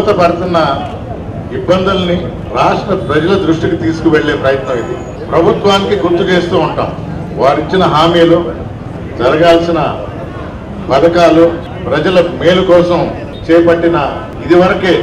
యువత పడుతున్న ఇబ్బందుల్ని రాష్ట్ర ప్రజల దృష్టికి తీసుకువెళ్ళే ప్రయత్నం ఇది. ప్రభుత్వానికి గుర్తు చేస్తూ ఉంటాం. వారిచ్చిన హామీలు జరగాల్సిన పథకాలు ప్రజల మేలు కోసం చేపట్టిన ఇదివరకే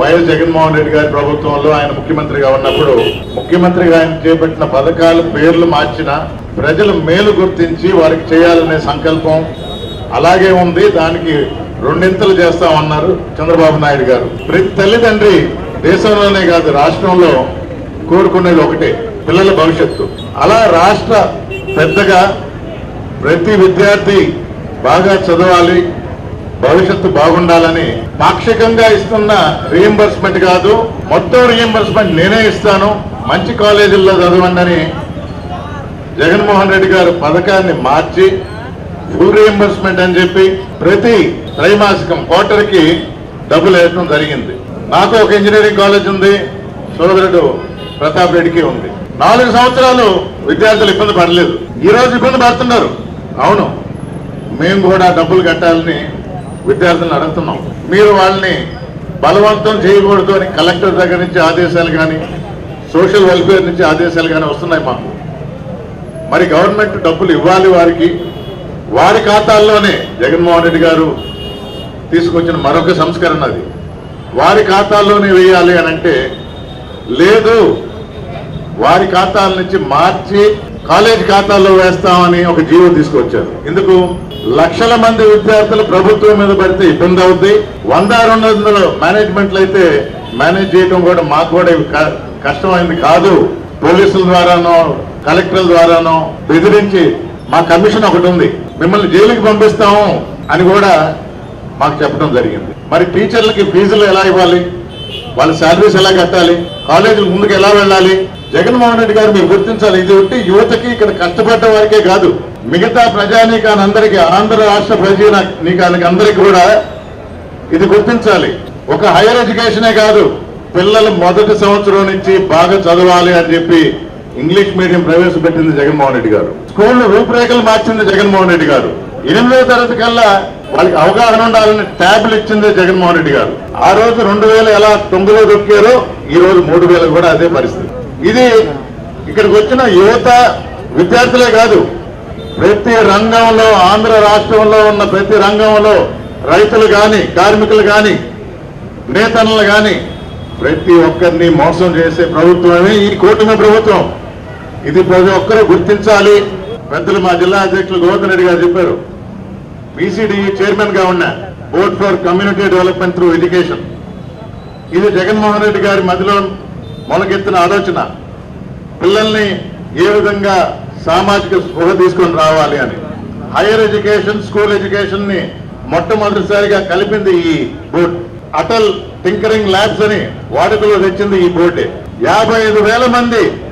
వైఎస్ జగన్మోహన్ రెడ్డి గారి ప్రభుత్వంలో ఆయన ముఖ్యమంత్రిగా ఉన్నప్పుడు ముఖ్యమంత్రిగా ఆయన చేపట్టిన పథకాలు పేర్లు మార్చిన ప్రజల మేలు గుర్తించి వారికి చేయాలనే సంకల్పం అలాగే ఉంది. దానికి రెండింతలు చేస్తామన్నారు చంద్రబాబు నాయుడు గారు. ప్రతి తల్లిదండ్రి దేశంలోనే కాదు రాష్ట్రంలో కోరుకునేది ఒకటే పిల్లల భవిష్యత్తు. అలా రాష్ట్ర పెద్దగా ప్రతి విద్యార్థి బాగా చదవాలి భవిష్యత్తు బాగుండాలని పాక్షికంగా ఇస్తున్న రీఎంబర్స్మెంట్ కాదు మొత్తం రీఎంబర్స్మెంట్ నేనే ఇస్తాను మంచి కాలేజీల్లో చదవండి అని జగన్మోహన్ రెడ్డి గారు పథకాన్ని మార్చి ఫుల్ రీఎంబర్స్మెంట్ అని చెప్పి ప్రతి త్రైమాసికం క్వార్టర్కి డబ్బులు వేయడం జరిగింది. నాకు ఒక ఇంజనీరింగ్ కాలేజ్ ఉంది సోదరుడు ప్రతాప్ రెడ్డికి ఉంది. నాలుగు సంవత్సరాలు విద్యార్థులు ఇబ్బంది పడలేదు. ఈ రోజు ఇబ్బంది పడుతున్నారు. అవును మేము కూడా డబ్బులు కట్టాలని విద్యార్థులను అడుగుతున్నాం. మీరు వాళ్ళని బలవంతం చేయకూడదు అని కలెక్టర్ దగ్గర నుంచి ఆదేశాలు కానీ సోషల్ వెల్ఫేర్ నుంచి ఆదేశాలు కానీ వస్తున్నాయి మాకు. మరి గవర్నమెంట్ డబ్బులు ఇవ్వాలి వారికి వారి ఖాతాల్లోనే జగన్మోహన్ రెడ్డి గారు తీసుకొచ్చిన మరొక సంస్కరణ అది. వారి ఖాతాల్లోనే వేయాలి అని అంటే లేదు వారి ఖాతాల నుంచి మార్చి కాలేజ్ ఖాతాల్లో వేస్తామని ఒక జీవో తీసుకొచ్చారు. ఎందుకు లక్షల మంది విద్యార్థులు ప్రభుత్వం మీద పడితే ఇబ్బంది అవుద్ది. వంద రెండు వందల మేనేజ్మెంట్లు అయితే మేనేజ్ చేయడం కూడా మాకు కూడా కష్టమైంది కాదు. పోలీసుల ద్వారానో కలెక్టర్ల ద్వారానో బెదిరించి మా కమిషన్ ఒకటి ఉంది. మిమ్మల్ని జైలుకి పంపిస్తాము అని కూడా మాకు చెప్పడం జరిగింది. మరి టీచర్లకి ఫీజులు ఎలా ఇవ్వాలి? వాళ్ళ శాలరీస్ ఎలా కట్టాలి? కాలేజీలు ముందుకు ఎలా వెళ్ళాలి? జగన్మోహన్ రెడ్డి గారు మీరు గుర్తించాలి. ఇది ఒకటి యువతకి ఇక్కడ కష్టపడ్డ వారికే కాదు. మిగతా ప్రజానీకాన్ని అందరికీ ఆంధ్ర రాష్ట్ర ప్రజానీకానికి అందరికీ కూడా ఇది గుర్తించాలి. ఒక హైయర్ ఎడ్యుకేషనే కాదు పిల్లలు మొదటి సంవత్సరం నుంచి బాగా చదవాలి అని చెప్పి ఇంగ్లీష్ మీడియం ప్రవేశపెట్టింది జగన్మోహన్ రెడ్డి గారు. స్కూల్ రూపురేఖలు మార్చింది జగన్మోహన్ రెడ్డి గారు. ఎనిమిదో తరగతి కల్లా వాళ్ళకి అవగాహన ఉండాలని ట్యాబ్లు ఇచ్చింది జగన్మోహన్ రెడ్డి గారు. ఆ రోజు రెండు వేలు ఎలా తొమ్మిదిలో దొక్కారో ఈ రోజు మూడు వేలు కూడా అదే పరిస్థితి. ఇది ఇక్కడికి వచ్చిన యువత విద్యార్థులే కాదు ప్రతి రంగంలో ఆంధ్ర రాష్ట్రంలో ఉన్న ప్రతి రంగంలో రైతులు కానీ కార్మికులు కానీ నేతనులు కానీ ప్రతి ఒక్కరిని మోసం చేసే ప్రభుత్వమే ఈ కూటమి ప్రభుత్వం. ఇది ప్రతి ఒక్కరూ గుర్తించాలి. పెద్దలు మా జిల్లా అధ్యక్షులు గోవర్ధన్ రెడ్డి గారు చెప్పారు. బీసీడీ చైర్మన్గా ఉన్న board for community development through education ఇది జగన్మోహన్ రెడ్డి గారి మధ్యలో మొలకెత్తిన ఆలోచన. పిల్లల్ని ఏ విధంగా సామాజిక స్పృహ తీసుకొని రావాలి అని. హైయర్ ఎడ్యుకేషన్ స్కూల్ ఎడ్యుకేషన్ని మొట్టమొదటిసారిగా కలిపింది ఈ బోర్డు. అటల్ టింకరింగ్ ల్యాబ్స్ అని వాడుకలో తెచ్చింది ఈ బోర్డే. యాభై ఐదు వేల మంది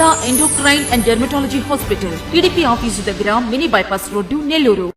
endocrine and dermatology hospital TDP office దగ్గర మినీ బైపాస్ రోడ్డు నెల్లూరు